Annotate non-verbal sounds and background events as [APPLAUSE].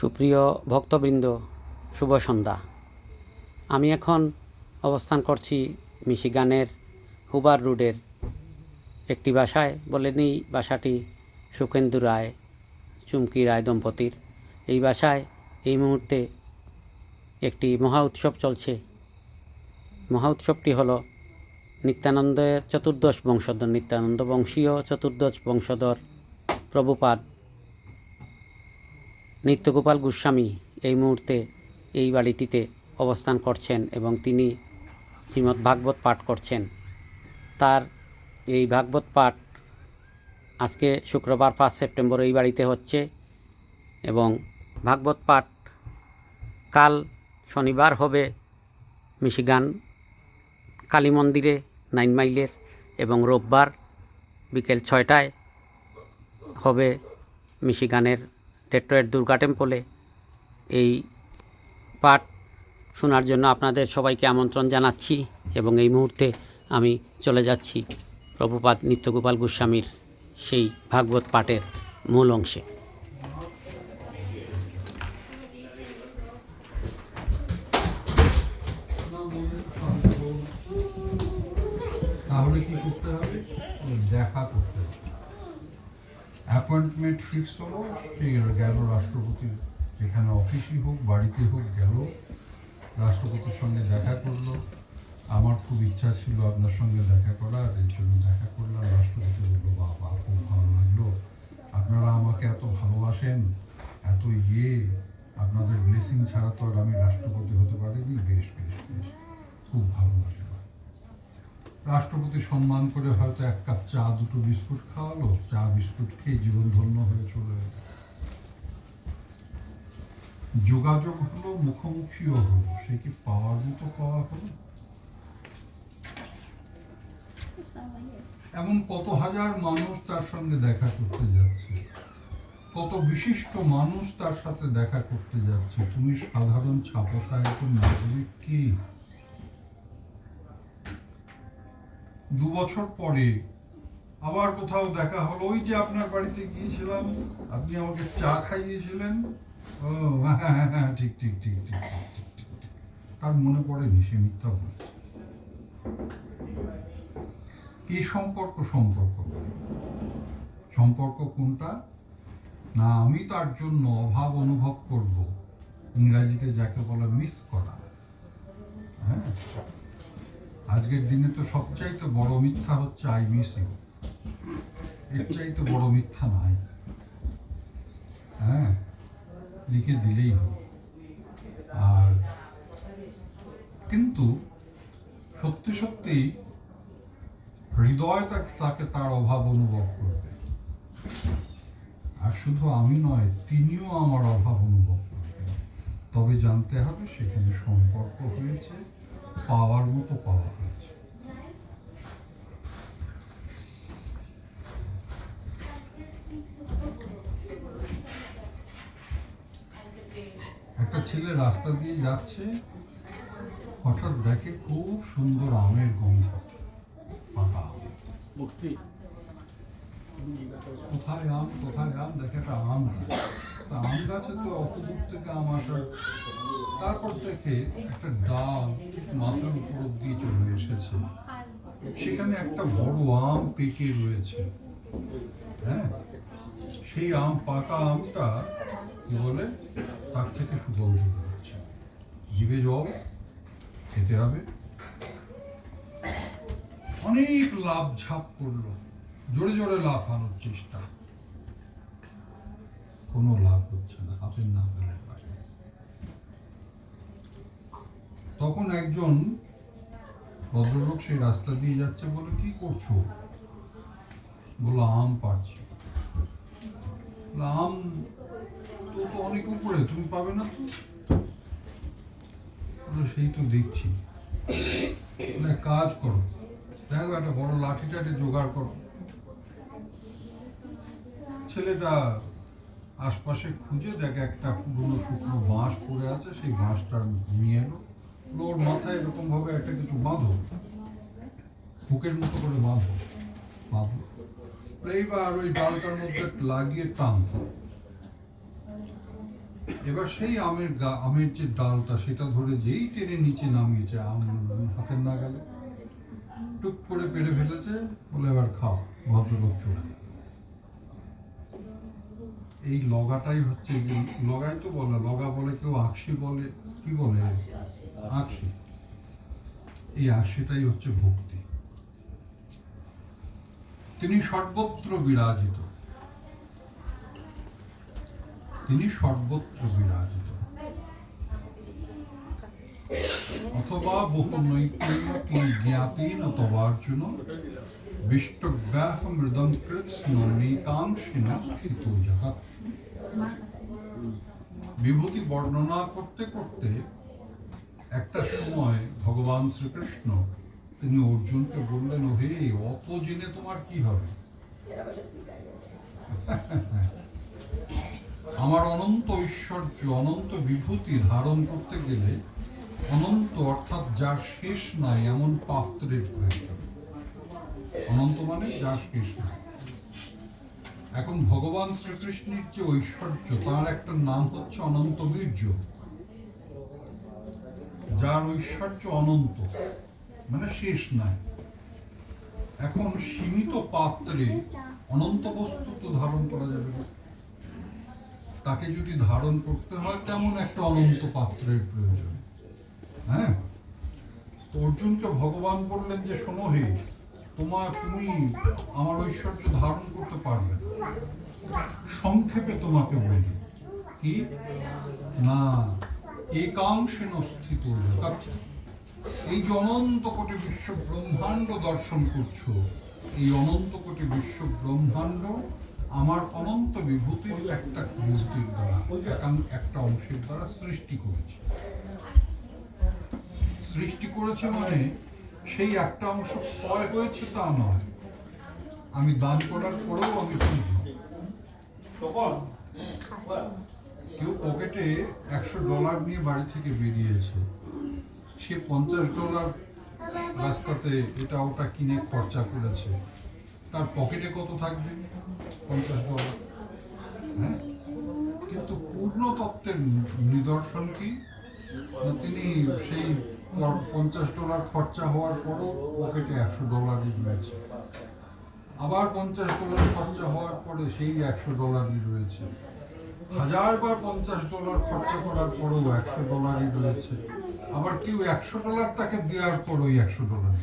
সুপ্রিয় ভক্তবৃন্দ, শুভ সন্ধ্যা। আমি এখন অবস্থান করছি মিশিগানের হুবার রোডের একটি বাসায়। বলে নেই বাসাটি সুখেন্দু রায়, চুমকি রায় দম্পতির। এই বাসায় এই মুহূর্তে একটি মহা উৎসব চলছে। মহা উৎসবটি হলো নিত্যানন্দের চতুর্দশ বংশধর, নিত্যানন্দ বংশীয় চতুর্দশ বংশধর প্রভুপাদ নিত্যগোপাল গোস্বামী এই মুহূর্তে এই বাড়িটিতে অবস্থান করছেন এবং তিনি শ্রীমদ্ ভাগবত পাঠ করছেন। তার এই ভাগবত পাঠ আজকে শুক্রবার পাঁচ সেপ্টেম্বর এই বাড়িতে হচ্ছে এবং ভাগবত পাঠ কাল শনিবার হবে মিশিগান কালী মন্দিরে নাইন মাইলের এবং রোববার বিকেল ছয়টায় হবে মিশিগানের ডেট্রয়েট দুর্গা টেম্পলে এই পাঠ শোনার জন্য আপনাদের সবাইকে আমন্ত্রণ জানাচ্ছি এবং এই মুহূর্তে আমি চলে যাচ্ছি প্রভুপাদ নিত্যগোপাল গোস্বামীর সেই ভাগবত পাঠের মূল অংশে। দেখা করতে হবে। অ্যাপয়েন্টমেন্ট ফিক্স হলো সে গেল রাষ্ট্রপতির যেখানে অফিসই হোক, বাড়িতে হোক, গেল। রাষ্ট্রপতির সঙ্গে দেখা করল। আমার খুব ইচ্ছা ছিল আপনার সঙ্গে দেখা করার এর জন্য দেখা করলাম। রাষ্ট্রপতি বলল বাবা খুব ভালো লাগল। আপনারা আমাকে এত ভালোবাসেন, এত ইয়ে আপনাদের ব্লেসিং ছাড়া তো আর আমি রাষ্ট্রপতি হতে পারিনি। বেশ বেশ বেশ। খুব ভালো রাষ্ট্রপতি সম্মান করে হয়তো এক কাপ চা, দুটো বিস্কুট খাওয়ালো, চা, বিস্কুট খেয়ে জীবন ধন্য হয়ে চলে যোগাযোগ হলো, মুখোমুখিও হলো, সে কি পাওয়ার মতো পাওয়া হলো? এমন কত হাজার মানুষ তার সঙ্গে দেখা করতে যাচ্ছে, কত বিশিষ্ট মানুষ তার সাথে দেখা করতে যাচ্ছে। তুমি সাধারণ ছাপোষা একজন নাগরিক কি? দু বছর পরে আবার কোথাও দেখা হলো। ওই যে আপনার বাড়িতে গিয়েছিলাম আপনি আমাকে চা খাইয়েছিলেন। ও হ্যাঁ [LAUGHS] হ্যাঁ ঠিক ঠিক ঠিক ঠিক ঠিক, ঠিক, ঠিক, ঠিক। তার মনে পড়েনি সে মিথ্যা বলছে। এই সম্পর্ক সম্পর্ক? সম্পর্ক কোনটা? না আমি তার জন্য অভাব অনুভব করব। ইংরাজিতে যাকে বলে মিস করা। হ্যাঁ? আজকের দিনে তো সবচাইতে বড় মিথ্যা হচ্ছে আই মিস ইউ। এর চাইতে বড় মিথ্যা নাই। হ্যাঁ লিখে দিলেই হবে আর কিন্তু সত্যি সত্যি হৃদয় তাকে তাকে তার অভাব অনুভব করবে। আর শুধু আমি নয়, তিনিও আমার অভাব অনুভব করবেন। তবে জানতে হবে সেখানে সম্পর্ক হয়েছে। পাওয়ার মতো পাওয়া হয়েছে একটা ছেলে রাস্তা দিয়ে যাচ্ছে হঠাৎ দেখে খুব সুন্দর আমের গন্ধ। পাকা কোথায় আম? কোথায় আম? দেখে একটা আম আম গাছে তো থেকে তারপর দেখে একটা ডাল মাথার উপর দিয়ে চলে এসেছে। সেখানে একটা বড় আম পেকে রয়েছে। হ্যাঁ? সেই আম, পাকা আমটা বলে? তার থেকে সুগন্ধ বেরোচ্ছে। জিভে জল, খেতে হবে। অনেক লাভ ঝাপ করল। জোরে জোরে লাফানোর চেষ্টা। কোনো লাভ হচ্ছে না হাতের না ফেলে পারে তখন একজন ভদ্রলোক সেই রাস্তা দিয়ে যাচ্ছে বলে কি করছ? বলল আম বলল, আম তো তো অনেক উপরে তুমি পাবে না তো? সেই তো দেখছি। কাজ করো দেখো একটা বড় লাঠি টাঠি জোগাড় করো। ছেলেটা আশপাশে খুঁজে দেখে একটা পুরনো শুকনো বাঁশ পড়ে আছে, সেই বাঁশটা নিয়ে এলো। ওর মাথায় এরকম ভাবে একটা কিছু বাঁধো। হুকের মতো করে বাঁধো। বাঁধো। এইবার ওই ডালটার মধ্যে লাগিয়ে টানতো। এবার সেই আমের গা- আমের যে ডালটা, সেটা ধরে যেই টেনে নিচে নামিয়েছে, আম হাতের নাগালে। টুক করে পেরে ফেলেছে, বলে এবার খাও, ভদ্রলোক চলে এই লগাটাই হচ্ছে লগাই তো বলে লগা বলে কেউ আকশি বলে, কি বলে? আকশি এই আকশিটাই হচ্ছে ভক্তি। তিনি সর্বত্র বিরাজিত। তিনি সর্বত্র বিরাজিত। অথবা বহু জ্ঞাতিন অথবা অর্জুন বিষ্টব্যাহ মৃদং কৃৎস্ন নৈকাংশিনা জগৎ বিভূতি বর্ণনা করতে করতে একটা সময় ভগবান শ্রীকৃষ্ণ, তিনি অর্জুনকে বললেন হে অত জেনে তোমার কি হবে? আমার অনন্ত ঐশ্বর্য, অনন্ত বিভূতি ধারণ করতে গেলে অনন্ত অর্থাৎ যার শেষ নাই, এমন পাত্রের প্রয়োজন। অনন্ত মানে যার শেষ নাই। এখন ভগবান শ্রীকৃষ্ণের যে ঐশ্বর্য, তার একটা নাম হচ্ছে অনন্ত বীর্য। যার ঐশ্বর্য অনন্ত মানে শেষ নাই। এখন সীমিত পাত্রে অনন্ত বস্তু তো ধারণ করা যাবে না। তাকে যদি ধারণ করতে হয়, তেমন একটা অনন্ত পাত্রের প্রয়োজন। হ্যাঁ? অর্জুনকে ভগবান বললেন যে, শোনো তোমার তুমি আমার ঐশ্বর্য ধারণ করতে পারবে সংক্ষেপে তোমাকে বলি, কি? না, একাংশে স্থিত জগৎ এই যে অনন্ত কোটি বিশ্ব ব্রহ্মাণ্ড দর্শন করছ, এই অনন্ত কোটি বিশ্ব ব্রহ্মাণ্ড আমার অনন্ত বিভূতির একটা বিভূতির দ্বারা একটা অংশের দ্বারা সৃষ্টি করেছে। সৃষ্টি করেছে মানে সেই একটা অংশ ক্ষয় হয়েছে তা নয়। আমি দান করার পরেও আমি কেউ পকেটে একশো ডলার নিয়ে বাড়ি থেকে বেরিয়েছে। সে পঞ্চাশ ডলার রাস্তাতে এটা ওটা কিনে খরচা করেছে। তার পকেটে কত থাকবে? পঞ্চাশ ডলার। হ্যাঁ? কিন্তু পূর্ণ তত্ত্বের নিদর্শন কি? তিনি সেই পঞ্চাশ ডলার খরচা হওয়ার পরও পকেটে একশো ডলারই রয়েছে। আবার পঞ্চাশ ডলার খরচা হওয়ার পরে সেই একশো ডলারই রয়েছে। হাজারবার পঞ্চাশ ডলার খরচা করার পরেও একশো ডলারই রয়েছে। আবার কেউ একশো ডলার তাকে দেওয়ার পর ওই একশো ডলার